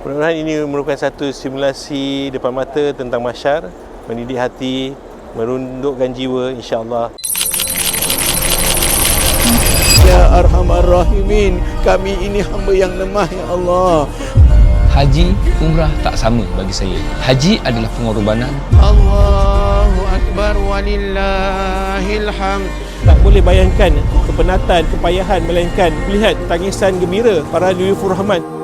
Mudah-mudahan ini merupakan satu simulasi depan mata tentang masyar, mendidik hati, merundukkan jiwa insya-Allah. Ya Arhamar Rahimin, kami ini hamba yang lemah ya Allah. Haji, umrah tak sama bagi saya. Haji adalah pengorbanan. Allahu Akbar walillahil hamd. Tak boleh bayangkan kepenatan, kepayahan melainkan melihat tangisan gembira para Yufur Rahman.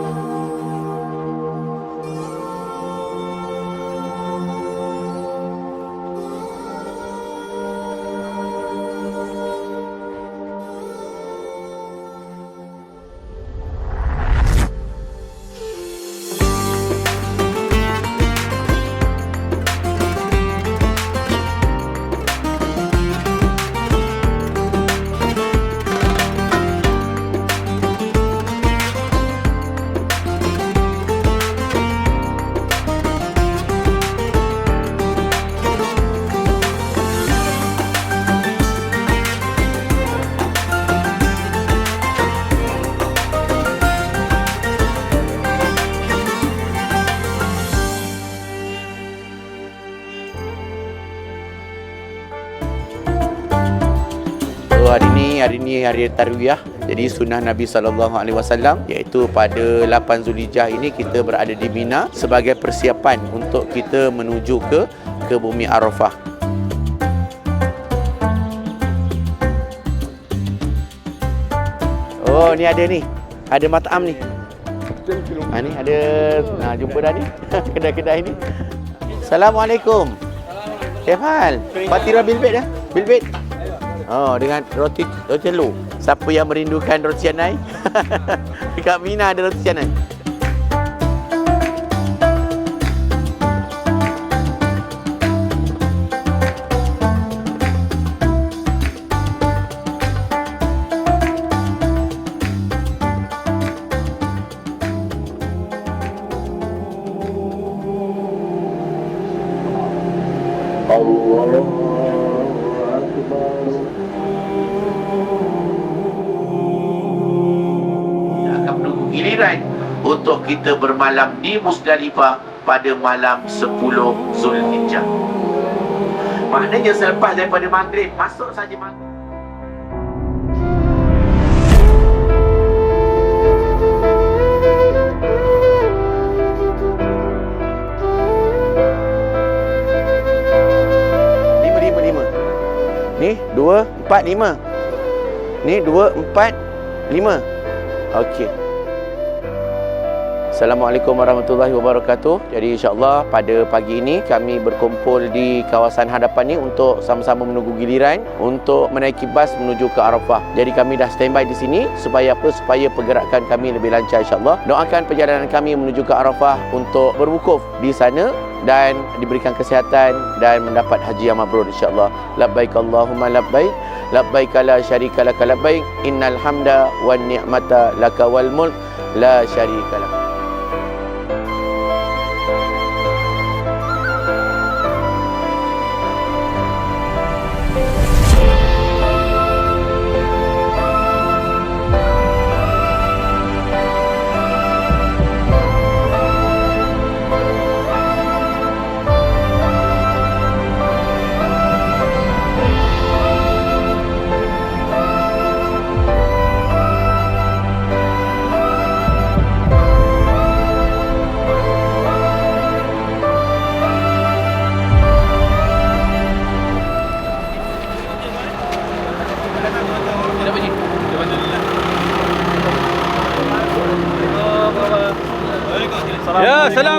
Hari tarwiyah. Jadi sunnah Nabi sallallahu alaihi wasallam iaitu pada 8 Zulhijjah ini kita berada di Mina sebagai persiapan untuk kita menuju ke ke bumi Arafah. Oh ni ada ni. Ada matam ni. Ha, ni ada ha, jumpa dah ni kedai-kedai ni. Assalamualaikum. Kefal. Fatira bilbet dah. Bilbet. Oh, dengan roti roti telur. Siapa yang merindukan roti canai? Dekat Mina ada roti canai. Kita bermalam di Musdalifah pada malam 10 Zulhijjah. Maknanya selepas daripada maghrib, masuk saja maghrib. Ni, dua, empat, lima. Ni, dua, empat, lima. Okey. Assalamualaikum warahmatullahi wabarakatuh. Jadi insya-Allah pada pagi ini kami berkumpul di kawasan hadapan ni untuk sama-sama menunggu giliran untuk menaiki bas menuju ke Arafah. Jadi kami dah standby di sini supaya apa? Supaya pergerakan kami lebih lancar insya-Allah. Doakan perjalanan kami menuju ke Arafah untuk berwukuf di sana dan diberikan kesihatan dan mendapat haji yang mabrur insya-Allah. Labbaik Allahumma labbaik. Labbaik la syarika lak labbaik. Innal hamda wan ni'mata laka wal mulk la syarika lak.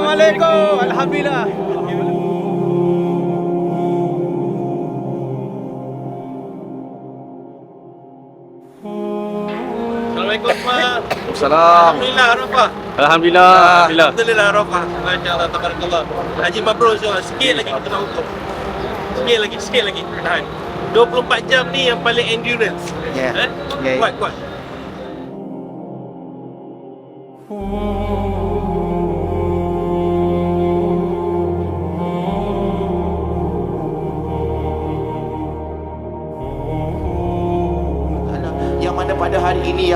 Assalamualaikum. Alhamdulillah. Assalamualaikum. Alhamdulillah, Arafah. Alhamdulillah. Alhamdulillah. Alhamdulillah, Arafah. Masya Allah, tabarakallah. Haji mabrur, insyaAllah. Sikit lagi kita nak ukur. Sikit lagi, sikit lagi. Tahan. 24 jam ni yang paling endurance. Ya. Eh? Ya, ya. Kuat, kuat.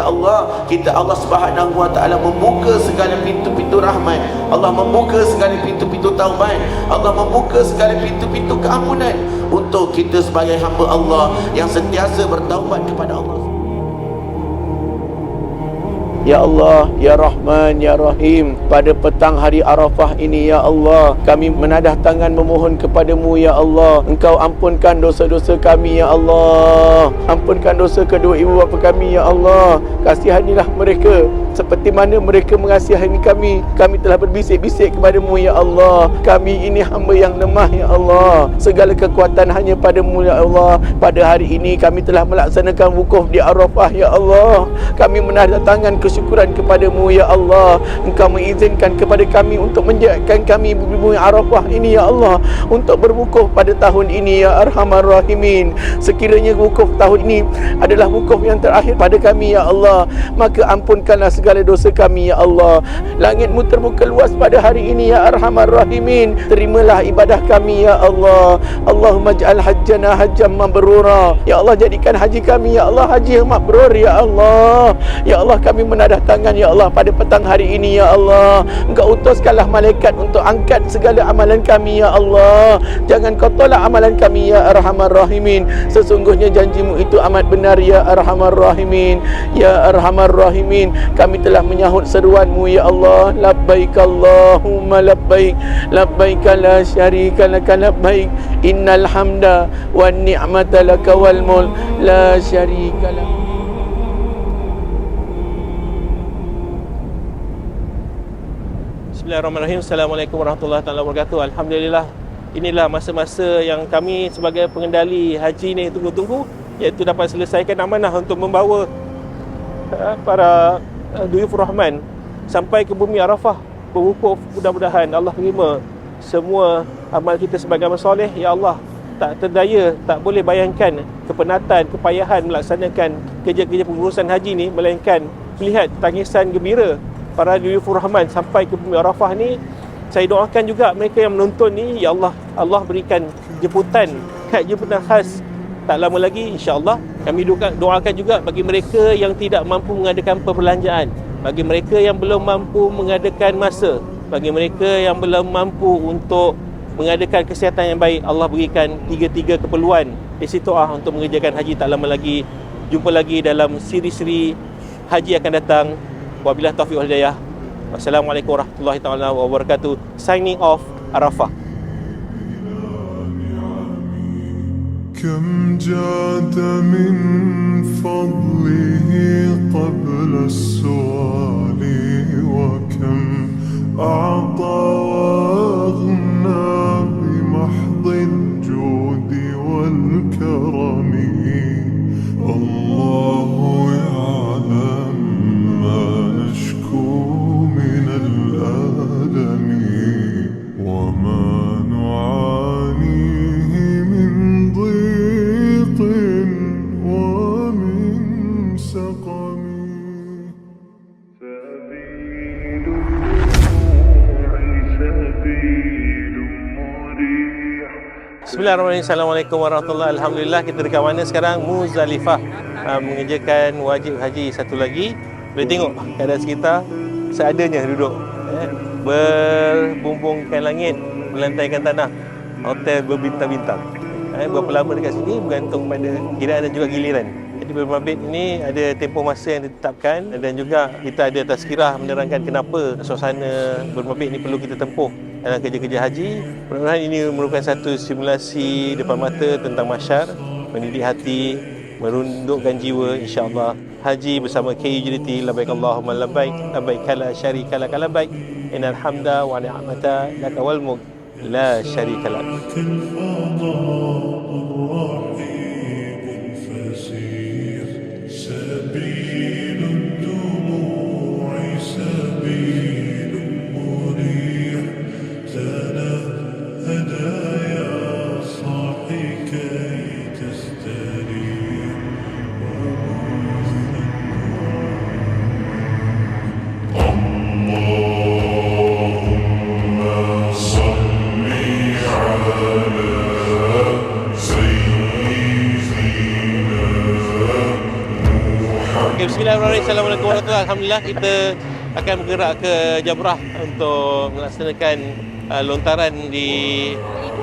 Ya Allah kita Allah Subhanahu wa taala membuka segala pintu-pintu rahmat. Allah membuka segala pintu-pintu taubat. Allah membuka segala pintu-pintu keampunan untuk kita sebagai hamba Allah yang sentiasa bertaubat kepada Allah Ya Allah, Ya Rahman, Ya Rahim. Pada petang hari Arafah ini Ya Allah Kami menadah tangan memohon kepadamu Ya Allah. Engkau ampunkan dosa-dosa kami Ya Allah. Ampunkan dosa kedua ibu bapa kami Ya Allah. Kasihanilah mereka Seperti mana mereka mengasihani kami Kami telah berbisik-bisik kepadamu Ya Allah. Kami ini hamba yang lemah Ya Allah. Segala kekuatan hanya padamu Ya Allah. Pada hari ini kami telah melaksanakan wukuf di Arafah Ya Allah. Kami menadah tangan kesyukuran kepadamu Ya Allah. Engkau mengizinkan kepada kami untuk menjadikan kami bumi Arafah ini Ya Allah Untuk berwukuf pada tahun ini Ya Arhamar Rahimin. Sekiranya wukuf tahun ini adalah wukuf yang terakhir pada kami Ya Allah Maka ampunkanlah segala dosa kami Ya Allah. Langitmu terbuka luas pada hari ini Ya Arhamar Rahimin. Terimalah ibadah kami Ya Allah. Allahumma ja'al hajjana hajjam mabrura. Ya Allah jadikan haji kami Ya Allah haji yang mabrur Ya Allah. Ya Allah kami menadah tangan Ya Allah pada petang hari ini Ya Allah. Engkau utuskanlah malaikat untuk angkat segala amalan kami Ya Allah. Jangan kau tolak amalan kami Ya Arhamar Rahimin. Sesungguhnya janjimu itu amat benar Ya Arhamar Rahimin. Ya Arhamar Rahimin. Kami telah menyahut seruanmu Ya Allah Labbaik Allahumma labbaik Labbaik la syarika laka labbaik Innal hamda wa ni'mata laka wal mulk La syarika laka Bismillahirrahmanirrahim. Assalamualaikum warahmatullahi wabarakatuh. Alhamdulillah. Inilah masa-masa yang kami sebagai pengendali haji ni tunggu-tunggu iaitu dapat selesaikan amanah untuk membawa uh, para uh, duyufur rahman sampai ke bumi Arafah berwukuf mudah-mudahan Allah terima semua amal kita sebagai amal soleh. Ya Allah tak terdaya tak boleh bayangkan kepenatan kepayahan melaksanakan kerja-kerja pengurusan haji ni melainkan melihat tangisan gembira para duyufur rahman sampai ke bumi Arafah ni. Saya doakan juga mereka yang menonton ni ya Allah Allah berikan jemputan kad jemputan khas tak lama lagi insya-Allah kami doakan, juga bagi mereka yang tidak mampu mengadakan perbelanjaan bagi mereka yang belum mampu mengadakan masa bagi mereka yang belum mampu untuk mengadakan kesihatan yang baik Allah berikan tiga-tiga keperluan istiqaah untuk mengerjakan haji. Tak lama lagi jumpa lagi dalam siri-siri haji akan datang. Wabillahi taufiq wal hidayah. Wassalamualaikum warahmatullahi taala wabarakatuh. Signing off Arafah كم جاد من فضله قبل السؤال وكم أعطى وأغنى بمحض الجود والكرم؟ الله Assalamualaikum warahmatullahi Alhamdulillah kita dekat mana sekarang? Muzdalifah. Uh, mengerjakan wajib haji satu lagi. Boleh tengok keadaan sekitar seadanya duduk. Eh, berbumbungkan langit, melantaikan tanah. Hotel berbintang-bintang. Eh, berapa lama dekat sini bergantung pada kiraan dan juga giliran. Jadi bermabit ini ada tempoh masa yang ditetapkan dan juga kita ada tazkirah menerangkan kenapa suasana bermabit ini perlu kita tempuh dalam kerja-kerja haji. Mudah-mudahan ini merupakan satu simulasi depan mata tentang masyar, mendidik hati, merundukkan jiwa insya-Allah. Haji bersama KUJDT labbaik Allahumma labbaik labbaik la syarika lak labbaik innal hamda wa ni'mata lak wal mulk la syarika lak. Alhamdulillah kita akan bergerak ke Jamrah untuk melaksanakan uh, lontaran di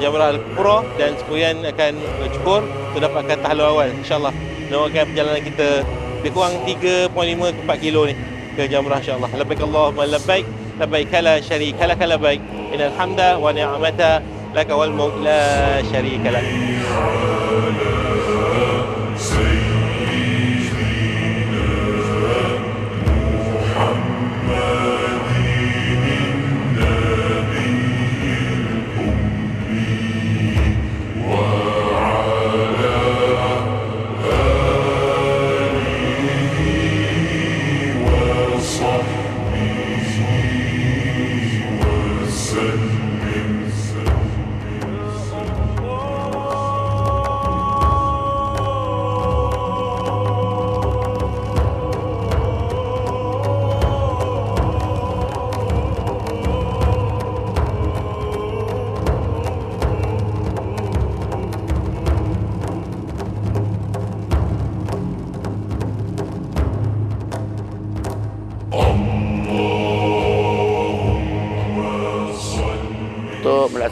Jamrah Al-Kubra dan kemudian akan cukur untuk dapatkan tahlul awal insyaAllah. Doakan perjalanan kita lebih kurang 3.5 ke 4 kilo ni ke Jamrah insyaAllah. Labbaik Allahumma labbaik. Labbaik la syarika laka labbaik. Innal hamda wa ni'mata laka wal mulk la syarika lak.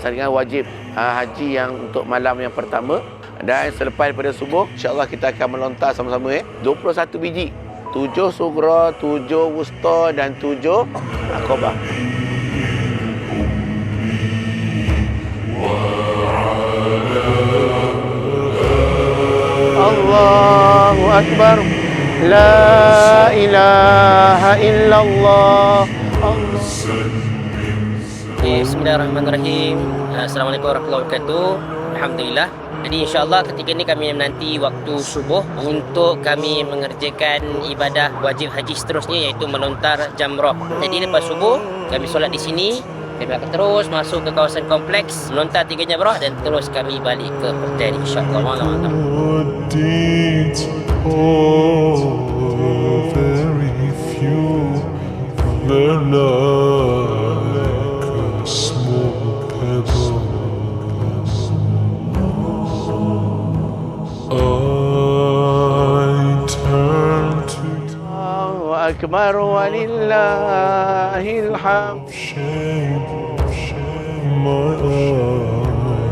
Melaksanakan wajib uh, haji yang untuk malam yang pertama. Dan selepas daripada subuh insyaallah kita akan melontar sama-sama eh. 21 biji 7 sugra 7 wusta dan 7 akobah Allahu akbar. La ilaha illallah. Allah Bismillahirrahmanirrahim. Assalamualaikum warahmatullahi wabarakatuh. Alhamdulillah. Jadi insyaAllah ketika ini kami menanti waktu subuh untuk kami mengerjakan ibadah wajib haji seterusnya iaitu melontar jamrah. Jadi lepas subuh kami solat di sini. Kami akan terus masuk ke kawasan kompleks, melontar tiga jamrah dan terus kami balik ke hotel insyaAllah. Malam-malam.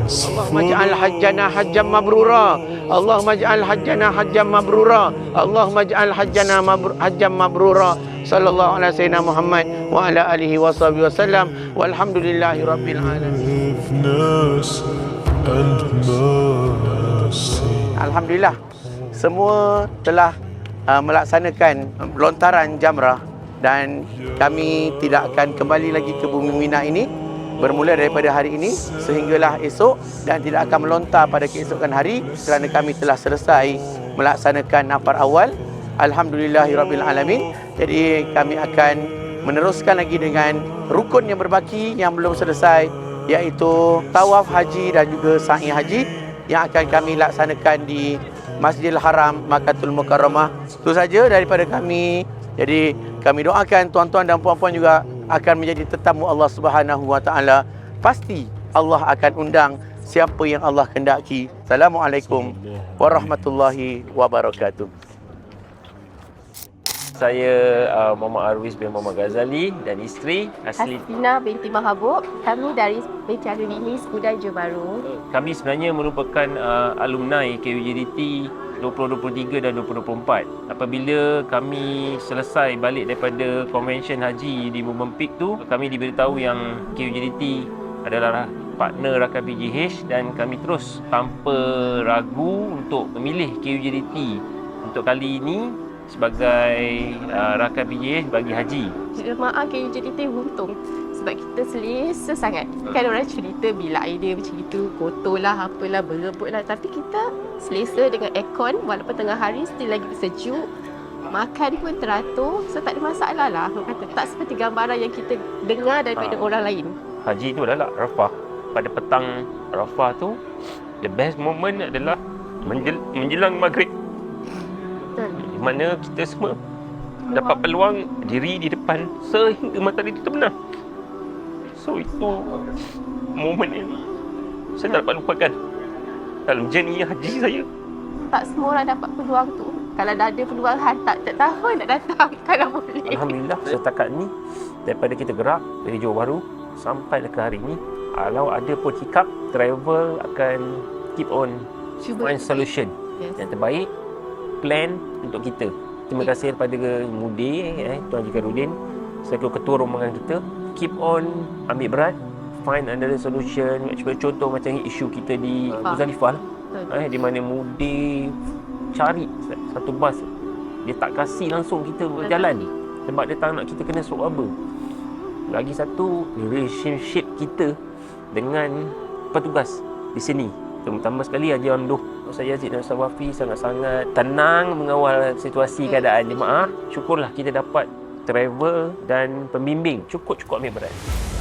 Allahumma ij'al hajjana hajjan mabrura. Allahumma ij'al hajjana hajjan mabrura. Allahumma ij'al hajjana mabr- hajjan mabrura. Sallallahu alaihi sayyidina Muhammad wa ala alihi wa sahbihi wasallam walhamdulillahi rabbil alamin. Forgiveness and mercy. Alhamdulillah. Semua telah uh, melaksanakan lontaran jamrah dan kami tidak akan kembali lagi ke bumi Mina ini bermula daripada hari ini sehinggalah esok dan tidak akan melontar pada keesokan hari kerana kami telah selesai melaksanakan nafar awal. Alhamdulillahirabbil alamin. Jadi kami akan meneruskan lagi dengan rukun yang berbaki yang belum selesai iaitu tawaf haji dan juga sa'i haji yang akan kami laksanakan di Masjidil Haram Makatul Mukarramah. Itu saja daripada kami. Jadi kami doakan tuan-tuan dan puan-puan juga akan menjadi tetamu Allah Subhanahu Wa Taala. Pasti Allah akan undang siapa yang Allah kendaki. Assalamualaikum warahmatullahi wabarakatuh. Saya uh, Muhammad Arwis bin Muhammad Ghazali dan isteri asli Hasbina binti Mahabub. Kami dari BT Alumni Skudai Johor Bahru. kami sebenarnya merupakan uh, alumni KUJDT 2023 dan 2024. Apabila kami selesai balik daripada convention haji di Movenpick tu, kami diberitahu yang KUJDT adalah partner rakan PGH dan kami terus tanpa ragu untuk memilih KUJDT untuk kali ini sebagai uh, rakan PGH bagi haji. Jemaah KUJDT untung sebab kita selesa sangat. Kan orang cerita bila idea macam itu, kotor lah, apalah, berebut lah. Tapi kita selesa dengan aircon walaupun tengah hari still lagi sejuk. Makan pun teratur, so tak ada masalah lah. Kata tak seperti gambaran yang kita dengar daripada Ha. orang lain. haji tu adalah Arafah. Pada petang Arafah tu, the best moment adalah menjel, menjelang maghrib. Mana kita semua dapat peluang diri di depan sehingga matahari itu terbenam. So itu momen yang saya tak dapat lupakan dalam journey haji saya. Tak semua orang dapat peluang tu. Kalau dah ada peluang hantar, tak tahu nak datang kalau boleh. Alhamdulillah setakat ni daripada kita gerak dari Johor Bahru sampai ke hari ni kalau ada pun hiccup travel akan keep on Cuba. find solution Yes. yang terbaik plan untuk kita. Terima kasih kepada Mudi eh, Tuan Haji Karudin selaku ketua rombongan kita. Keep on ambil berat find another solution Sebagai contoh macam isu kita di Ah. Lah Betul. eh, di mana Mudi cari satu bas. Dia tak kasih langsung kita berjalan. Sebab dia tak nak kita kena swab lagi satu relationship kita dengan petugas di sini. Terutama sekali Haji Amduh saya Yazid dan Ustaz Wafi sangat-sangat tenang mengawal situasi keadaan jemaah syukurlah kita dapat travel dan pembimbing cukup-cukup ambil berat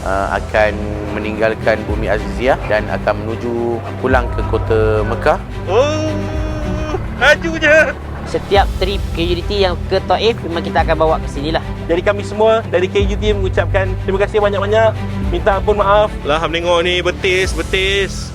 uh, akan meninggalkan bumi Aziziyah dan akan menuju pulang ke kota Mekah Oh, je. Setiap trip KUDT yang ke Taif memang kita akan bawa ke sini lah. Jadi kami semua dari KUT mengucapkan terima kasih banyak-banyak. Minta ampun maaf. Lah, ham tengok ni betis, betis.